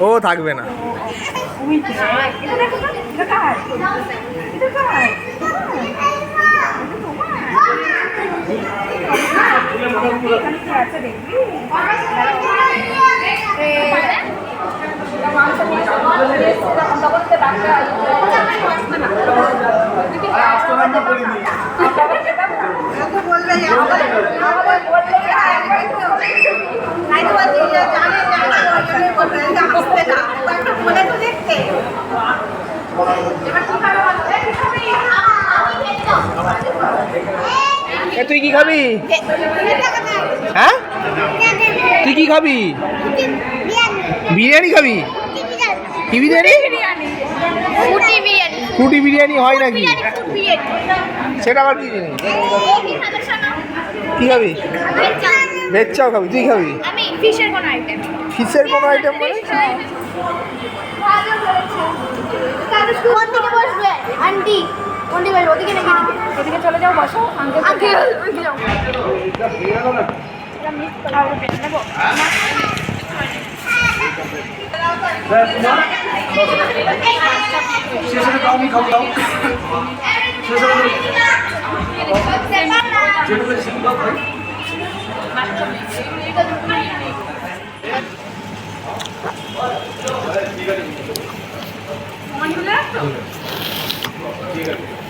ও থাকবে না। রান্না করিনি এ তুই কি খাবি? হ্যাঁ? তুই কি খাবি? বিরিয়ানি খাবি? কি বিরিয়ানি? ফুটি বিরিয়ানি। ফ্রুটি বিরিয়ানি। হয় নাকি? সেটা আবার কি জিনিস? কি খাবে ভেজ চাও। খাবি? তুই খাবি? আমি ফিশের কোন আইটেম ফিশের কোনো আইটেম মানে? আন্টি কোন দিকে বসবে? ওদিকে ওদিকে চলে যাও বসো। আঙ্কেল শেষে দাও আমি খাব। দাও শেষে যেটুকু সিদ্ধ ভাই ঠিক আছে